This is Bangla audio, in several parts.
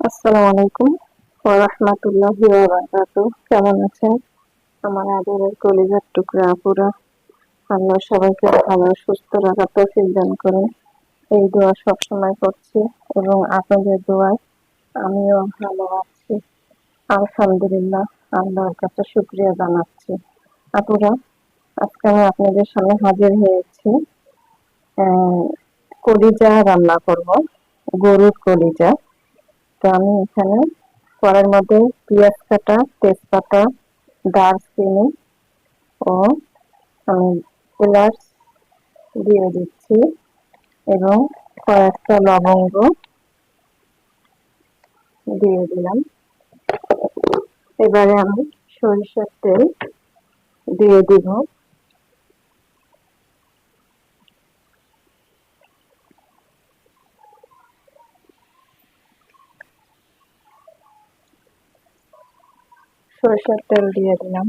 আসসালামু আলাইকুম। ওয়া রাহমাতুল্লাহি ওয়া কেমন আছেন? আমার আদরের কলিজার টুকরা আপুরা। আল্লাহ সবাইকে ভালো সুস্থ রাখার তৌফিক দান করেন। এই দোয়া সবসময় করছি এবং আপনাদের দোয়ায় আমিও ভালো আছি। আলহামদুলিল্লাহ, আল্লাহর কাছে শুক্রিয়া জানাচ্ছি। আপুরা, আজকে আমি আপনাদের সামনে হাজির হয়েছি কলিজা রান্না করব, গরুর কলিজা। তো আমি এখানে কড়াইয়ের মধ্যে পেঁয়াজ কাটা, তেজপাতা, দারচিনি ও আমি এলাচ দিয়ে দিচ্ছি এবং কয়েকটা লবঙ্গ দিয়ে দিলাম। এবারে আমি সরিষার তেল দিয়ে দিব। সরিষার তেল দিয়ে দিলাম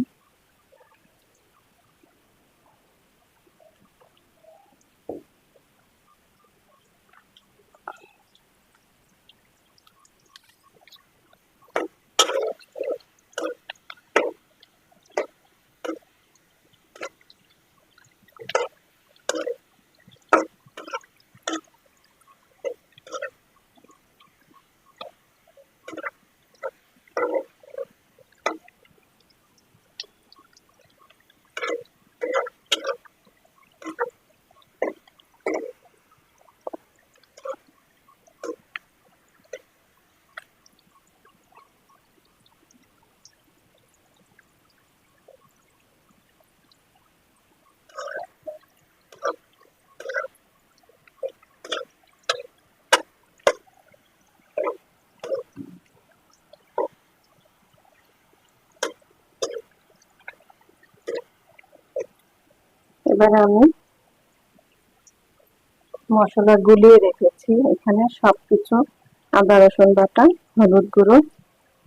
এবার আমি মশলা গুলিয়ে রেখেছি। এখানে সবকিছু আদা, রসুন বাটা, হলুদ গুঁড়ো,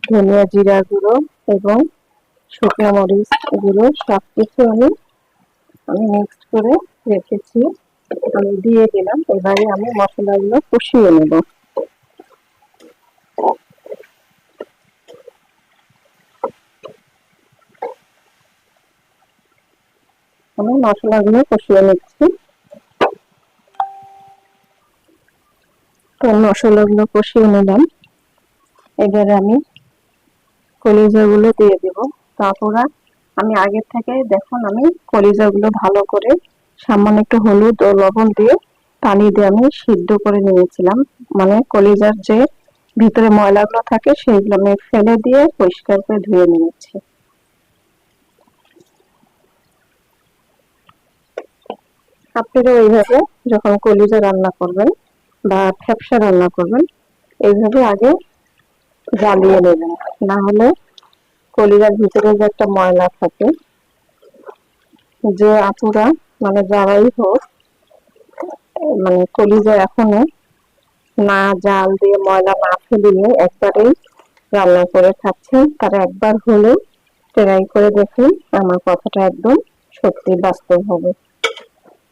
ধনিয়া জিরা গুঁড়ো এবং শুকনো মরিচ গুঁড়ো সবকিছু আমি আমি মিক্সড করে রেখেছি। আমি দিয়ে দিলাম। এবারে আমি মশলাগুলো কষিয়ে নেব। আমি মশলাগুলো কষিয়ে নিচ্ছি। তো মশলাগুলো কষিয়ে নিলাম। এবারে আমি কলিজাগুলো দিয়ে দিব। তারপরে আমি আগের থেকে দেখুন, আমি কলিজাগুলো ভালো করে সামান্য একটু হলুদ ও লবণ দিয়ে পানি দিয়ে আমি সিদ্ধ করে নিয়েছিলাম। মানে কলিজার যে ভিতরে ময়লাগুলো থাকে সেইগুলো আমি ফেলে দিয়ে পরিষ্কার করে ধুয়ে নিয়েছি। আপনারা এইভাবে যখন কলিজা রান্না করবেন বা ফ্যাপসা রান্না করবেন, এইভাবে আগে জ্বালিয়ে নেবেন। না হলে কলিজার ভিতরে যে একটা ময়লা থাকে, যে আপুরা মানে যারাই হোক মানে কলিজা এখনও না জাল দিয়ে ময়লা না ফেলিয়ে একবারেই রান্না করে খাচ্ছেন তারা একবার হলেও ট্রাই করে দেখুন, আমার কথাটা একদম সত্যি বাস্তব হবে।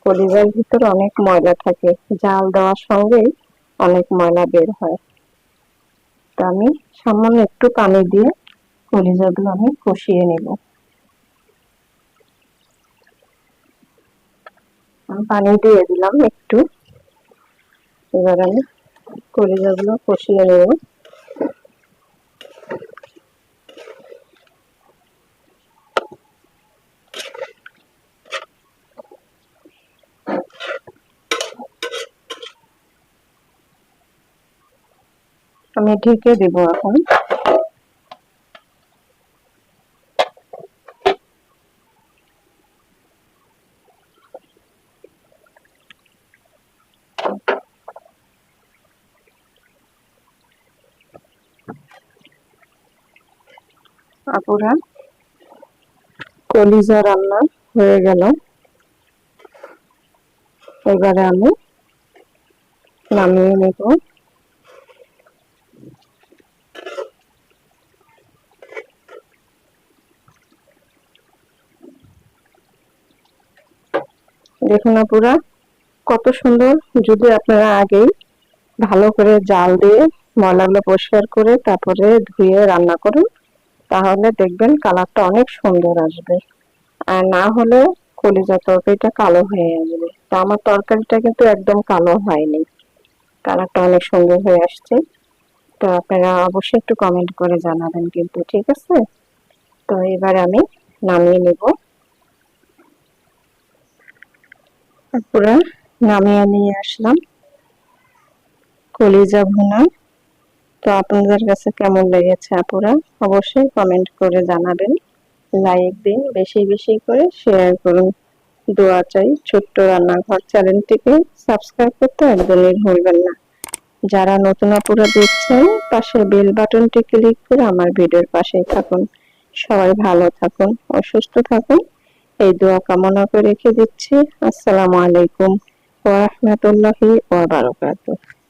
কলিজার ভিতরে অনেক ময়লা থাকে। জাল দেওয়ার সঙ্গেই অনেক ময়লা বের হয়। তা আমি সামান্য একটু পানি দিয়ে কলিজাগুলো আমি কষিয়ে নেব। পানি দিয়ে দিলাম একটু। এবার আমি কলিজাগুলো কষিয়ে নেব। আমি ঢেকে দেব এখন। আপুরা কলিজা রান্না হয়ে গেল। এবারে আমি নামিয়ে নেব। দেখুন আপুরা, কত সুন্দর যদি আপনারা আগেই ভালো করে জাল দিয়ে ময়লাগুলো পরিষ্কার করে তারপরে ধুয়ে রান্না করুন, তাহলে দেখবেন কালারটা অনেক সুন্দর আসবে। আর না হলে কলিজা তরকারিটা কালো হয়ে আসবে। তা আমার তরকারিটা কিন্তু একদম কালো হয়নি। কালারটা অনেক সুন্দর হয়ে আসছে। তো আপনারা অবশ্যই একটু কমেন্ট করে জানাবেন কিন্তু, ঠিক আছে? তো এবার আমি নামিয়ে নেব। পুরো নামিয়ে নিয়ে আসলাম। কলিজা ভুনা। তো আপনাদের কাছে কেমন লেগেছে আপুরা? অবশ্যই কমেন্ট করে জানাবেন। লাইক দিন, বেশি বেশি করে শেয়ার করুন। দোয়া চাই ছোট্ট রান্নাঘর চ্যানেলটিকে সাবস্ক্রাইব করতে একদমই ভুলবেন না। যারা নতুন আপুরা দেখছেন, পাশে বেল বাটনটি ক্লিক করে আমার ভিডিওর পাশেই থাকুন। সবাই ভালো থাকুন, অসুস্থ থাকুন। এই দোয়া কামনা করে রেখে দিচ্ছি। আসসালামু আলাইকুম ওয়া রাহমাতুল্লাহি ওয়া বারাকাতুহু।